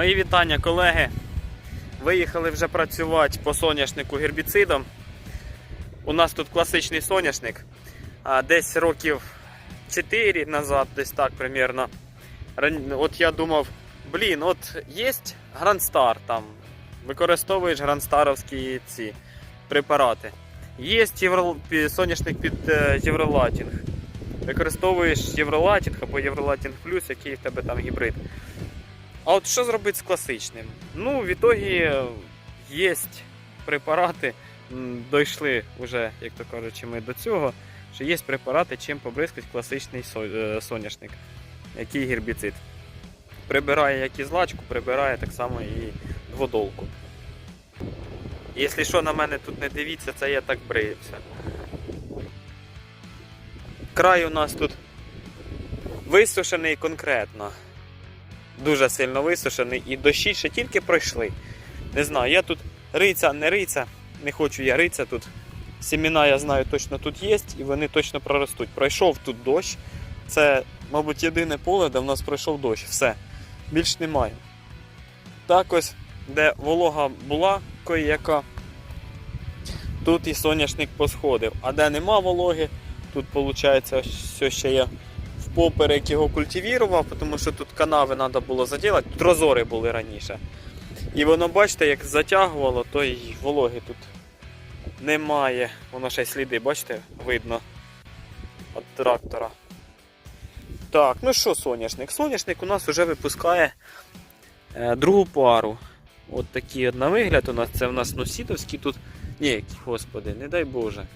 Мої вітання, колеги. Виїхали вже працювати по соняшнику гербіцидом. У нас тут класичний соняшник. Десь років 4 назад, десь так примерно. От я думав, блін, от є Грандстар там. Використовуєш грандстаровські ці препарати. Є соняшник під е, євролатінг. Використовуєш євролатінг або євролатінг плюс, який в тебе там гібрид. А от що зробити з класичним? Ну, в ітогі є препарати, дійшли вже, як то кажучи, ми до цього, що є препарати, чим побризкать класичний е, соняшник, який гербіцид. Прибирає як і злачку, прибирає так само і дводолку. Якщо що на мене тут не дивіться, це я так бриюся. Край у нас тут висушений конкретно дуже сильно висушений і дощі ще тільки пройшли. Не знаю, я тут риця, не риця, не хочу я риця тут. Сіміна, я знаю, точно тут є і вони точно проростуть. Пройшов тут дощ. Це, мабуть, єдине поле, де в нас пройшов дощ. Все. Більш немає. Так ось, де волога була кої-яка, тут і соняшник посходив. А де нема вологи, тут виходить, ось ще я поперек його культивірував, тому що тут канави треба було заділати, тут розори були раніше. І воно, бачите, як затягувало, то й вологи тут немає. Воно ще й сліди, бачите, видно від трактора. Так, ну що, соняшник? Соняшник у нас вже випускає е, другу пару. От такий от на вигляд у нас це у нас Носідовський тут. Ні, господи, не дай Боже.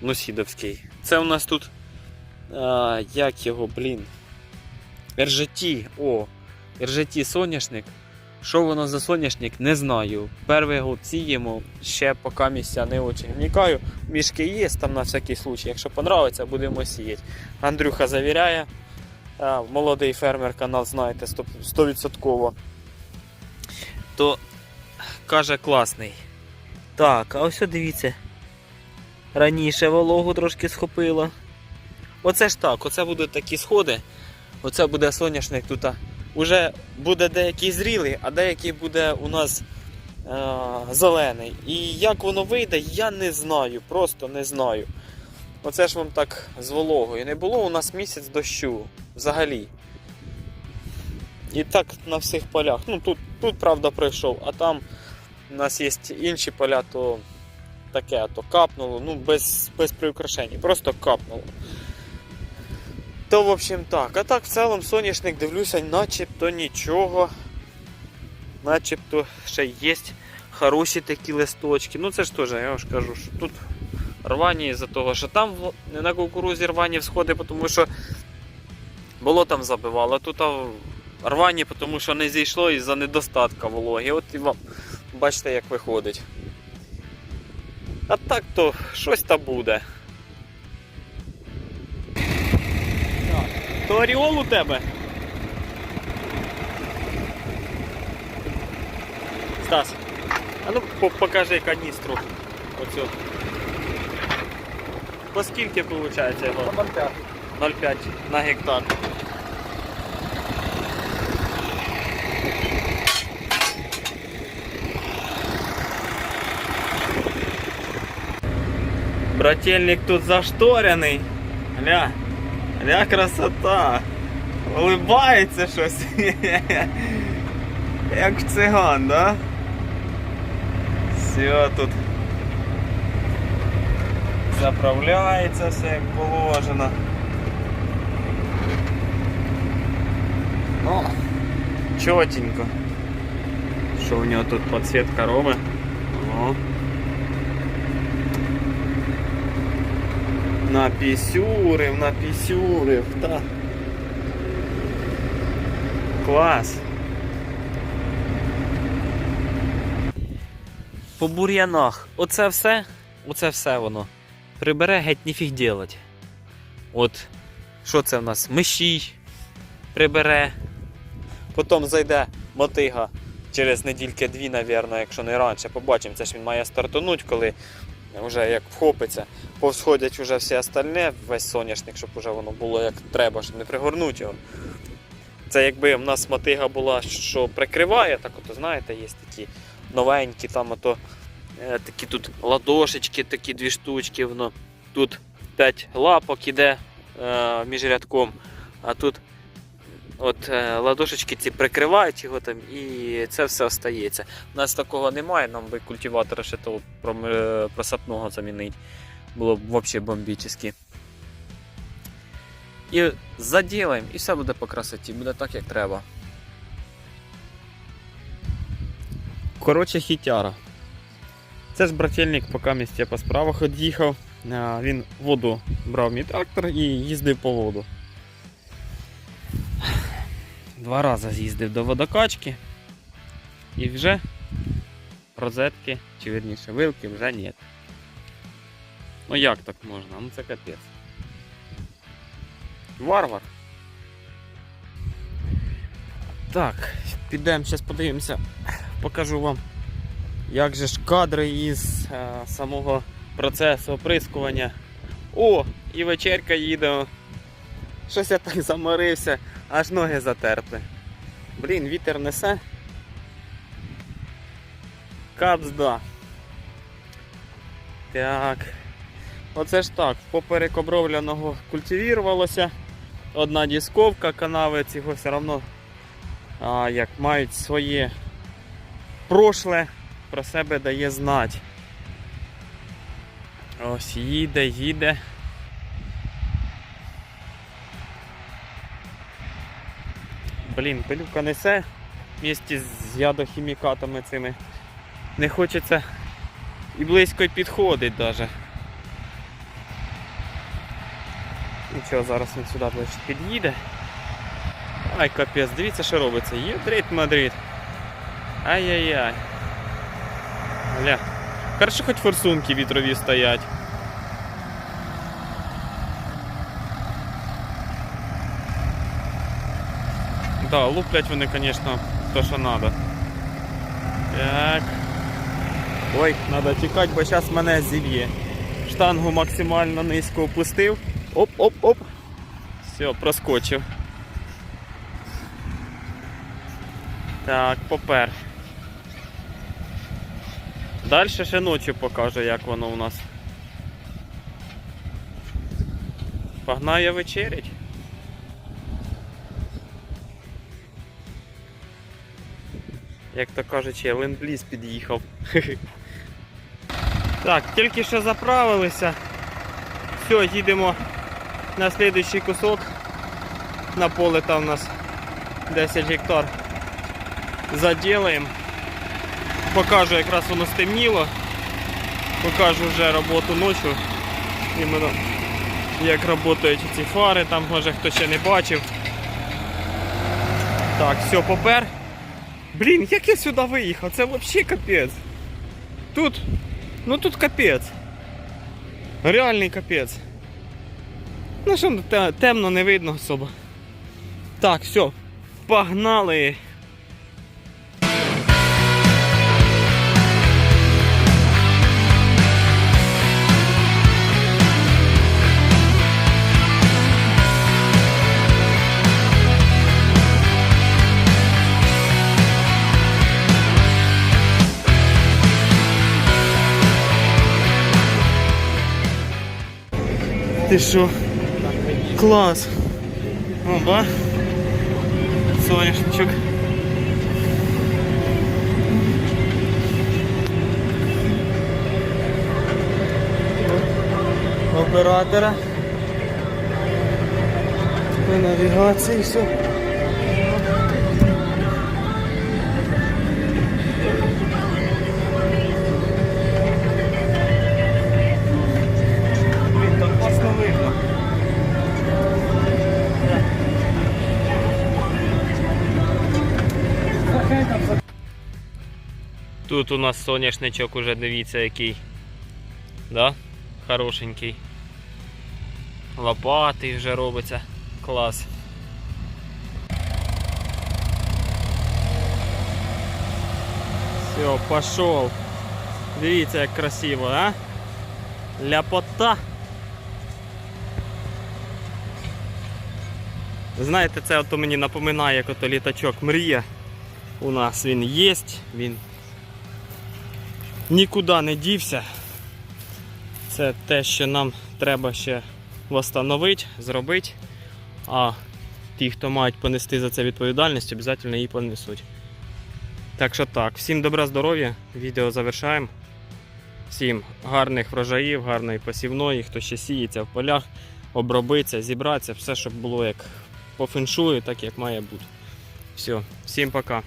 Носідовський. Це у нас тут а, як його, блін. РЖТ, о, РЖТ соняшник. Що воно за соняшник, не знаю. Перший год сіємо, ще поки місця не дуже вникаю. Мішки є там на всякий случай. Якщо понравиться, будемо сіяти. Андрюха завіряє. Молодий фермер канал, знаєте, 100%. 100%. То каже класний. Так, а ось дивіться. Раніше вологу трошки схопило. Оце ж так, оце будуть такі сходи. Оце буде соняшник тут. Уже буде деякий зрілий, а деякий буде у нас е- зелений. І як воно вийде, я не знаю, просто не знаю. Оце ж вам так з вологою. Не було у нас місяць дощу взагалі. І так на всіх полях. Ну тут, тут правда, пройшов, а там у нас є інші поля, то таке, то капнуло, ну без, без приукрашень, просто капнуло. То, в общем, так. А так, в цілому соняшник дивлюся, начебто нічого. Начебто ще є хороші такі листочки. Ну це ж теж, я вам ж кажу, що тут рвані із-за того, що там на кукурузі рвані всходи, тому що було там забивало. Тут рвані, тому що не зійшло із-за недостатка вологи. От і вам бачите, як виходить. А так то щось та буде. То оріол у тебе? Стас, а ну по- покажи каністру. Оцю. По скільки виходить його? 0,5 на гектар. Брательник тут зашторяний. Гля. Гля красота. Улибається щось. Як циган, да? Все тут. Заправляється все як положено. Ну, чотенько. Що в нього тут підсвітка робить? О. Напісюрив, напісюрив, та. Клас. По бур'янах. Оце все, оце все воно. Прибере геть ніфіг делать. От, що це в нас? Мишій прибере. Потім зайде мотига через недільки дві, навірно, якщо не раніше. Побачимо, це ж він має стартануть, коли вже як вхопиться. Повсходять вже всі остальне, весь соняшник, щоб вже воно було як треба, щоб не пригорнути його. Це якби в нас мотига була, що прикриває, так от знаєте, є такі новенькі, там ото е, такі тут ладошечки, такі дві штучки, воно тут 5 лапок іде е, між рядком, а тут от е, ладошечки ці прикривають його там і це все остається. У нас такого немає, нам би культиватора ще того е, просапного замінити. Було б взагалі бомбічно. І заділаємо, і все буде по красоті, буде так, як треба. Коротше, хітяра. Це ж брательник, поки місць по справах від'їхав. Він воду брав мій трактор і їздив по воду. Два рази з'їздив до водокачки. І вже розетки, чи вірніше вилки вже нет. Ну як так можна? Ну це капець. Варвар. Так, підемо, зараз подивимося, покажу вам, як же ж кадри із е, самого процесу оприскування. О, і вечерка їде. Щось я так заморився, аж ноги затерпли. Блін, вітер несе. Капзда. Так. Оце ж так, поперек обробленого культивірувалося. Одна дісковка, канави цього все одно а, як мають своє прошле, про себе дає знати. Ось їде, їде. Блін, пилюка несе вместе з ядохімікатами цими. Не хочеться і близько підходить даже. Нічого, зараз він сюди ближче під'їде. Ай, капець, дивіться, що робиться. Єдрить Мадрид. Ай-яй-яй. Гля. Хорошо, хоч форсунки вітрові стоять. Да, луплять вони, звісно, то, що треба. Так. Ой, треба тікати, бо зараз мене зіб'є. Штангу максимально низько опустив. Оп-оп-оп. Все, проскочив. Так, попер. Далі ще ночі покажу, як воно у нас. Погнаю вечерять. Як то кажучи, ленд-ліз під'їхав. Так, тільки що заправилися. Все, їдемо на слідуючий кусок. На поле там у нас 10 гектар. Заділаємо. Покажу, якраз воно стемніло. Покажу вже роботу ночі. Іменно як працюють ці фари, там може хто ще не бачив. Так, все, попер. Блін, як я сюди виїхав? Це взагалі капець. Тут, ну тут капець. Реальний капець. Ну що темно не видно особо. Так, все, погнали. Ти що? Клас. Оба. Соняшничок. Оператора. Навігації все. Тут у нас соняшничок уже дивіться який. Да? Хорошенький. Лопатий вже робиться. Клас. Все, пошел. Дивіться, як красиво, а? Ляпота. Знаєте, це ото мені напоминає, як ото літачок мрія. У нас він є, він нікуди не дівся. Це те, що нам треба ще встановити, зробити. А ті, хто мають понести за це відповідальність, обов'язково її понесуть. Так що так, всім добра здоров'я, відео завершаємо. Всім гарних врожаїв, гарної посівної, хто ще сіється в полях, обробиться, зібратися, все, щоб було як по феншую, так як має бути. Все, всім пока.